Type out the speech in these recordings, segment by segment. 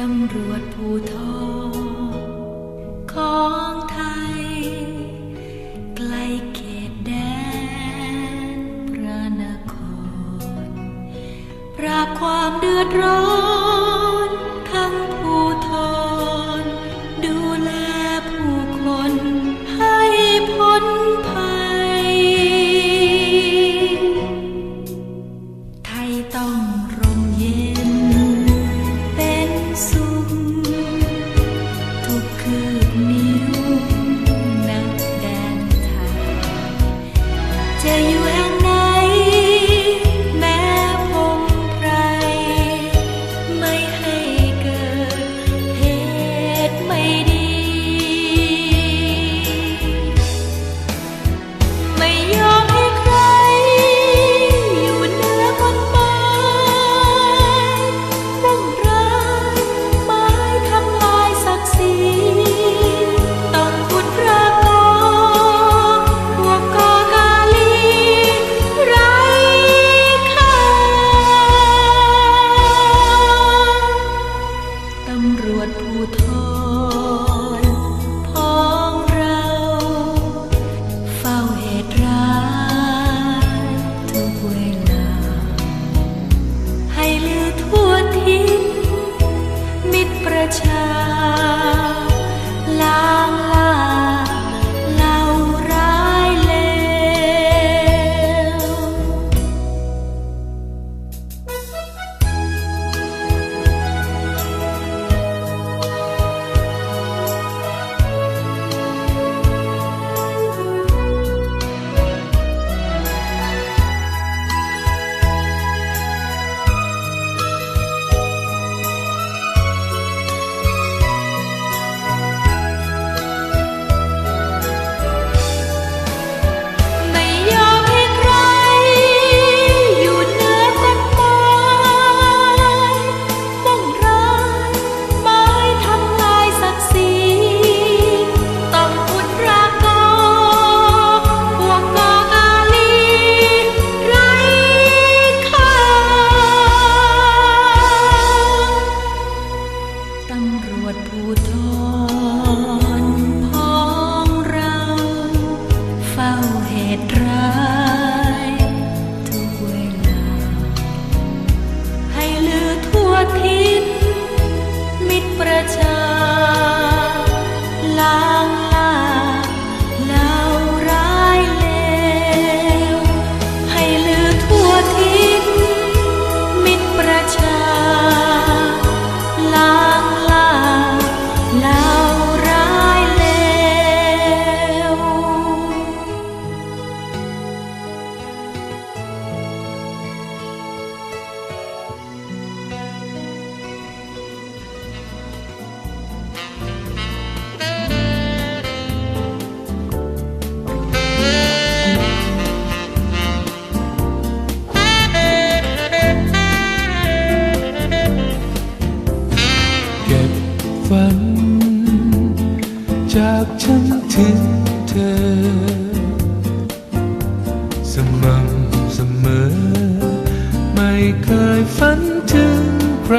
ตำรวจภูทรของไทย ไกลเขตแดนพระนคร ปราบความเดือดร้อน ถึงเธอ สม่ำเสมอ ไม่เคยฝันถึงใคร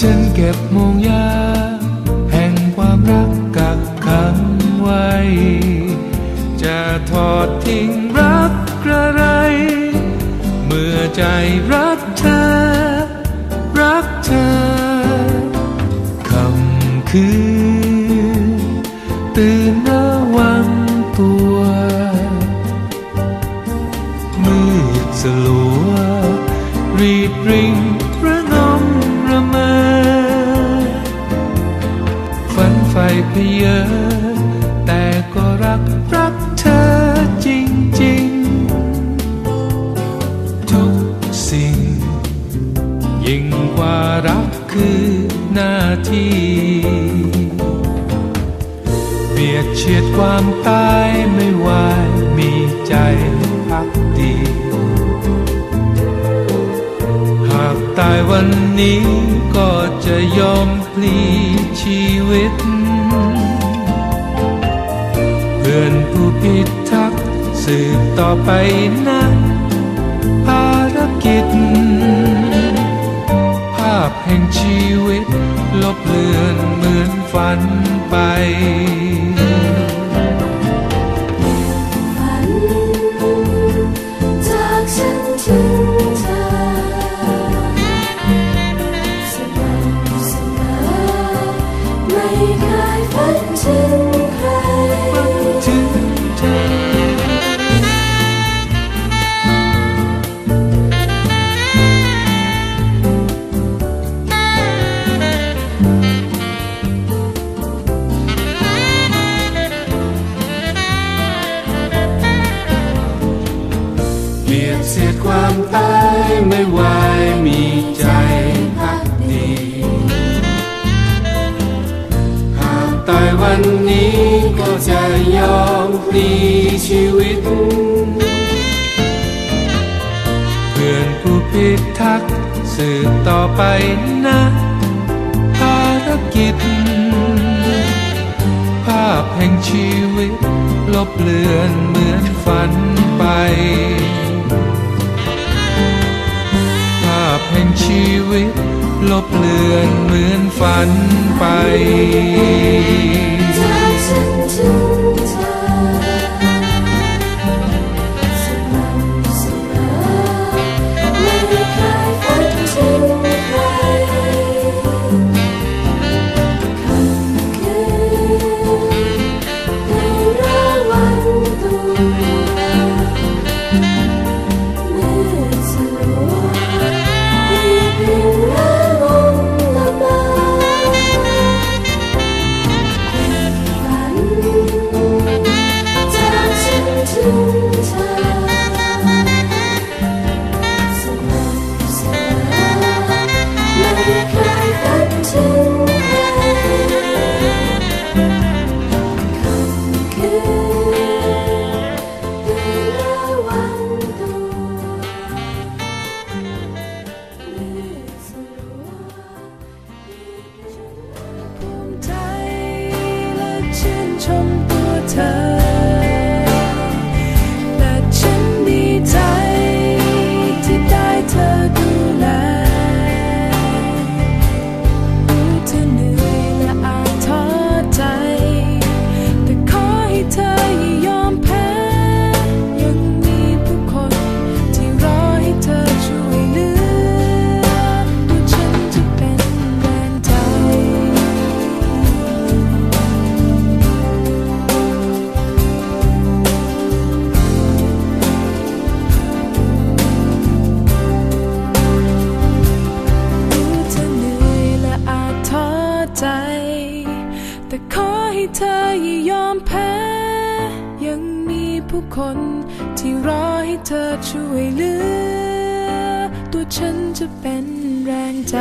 ฉันเก็บมองยา แห่งความรักกักขังไว้ จะทอดทิ้งรักกระไร เมื่อใจรักเธอ รักเธอคำคืน ตื่นระวังตัว มืดสลัว รีดริงระงมระเมอฝันไฟเพเยอแต่ก็รักรักเธอจริงๆทุกสิ่ง ยิ่งกว่ารักคือหน้าที่ ยดเฉียดความตายไม่วายมีใจพักดี หากตายวันนี้ก็จะยอมพลีชีวิต เพื่อนผู้พิทักสืบต่อไปนะภารกิจ ภาพแห่งชีวิตลบเลือนเหมือนฝันไป มีชีวิต เพื่อนผู้พิทักษ์สืบต่อไปนะภารกิจ ภาพแห่งชีวิต ลบเลือนเหมือนฝันไป ภาพแห่งชีวิต ลบเลือนเหมือนฝันไป takes into oh ผู้คนที่รอให้เธอช่วยเหลือ ตัวฉันจะเป็นแรงใจ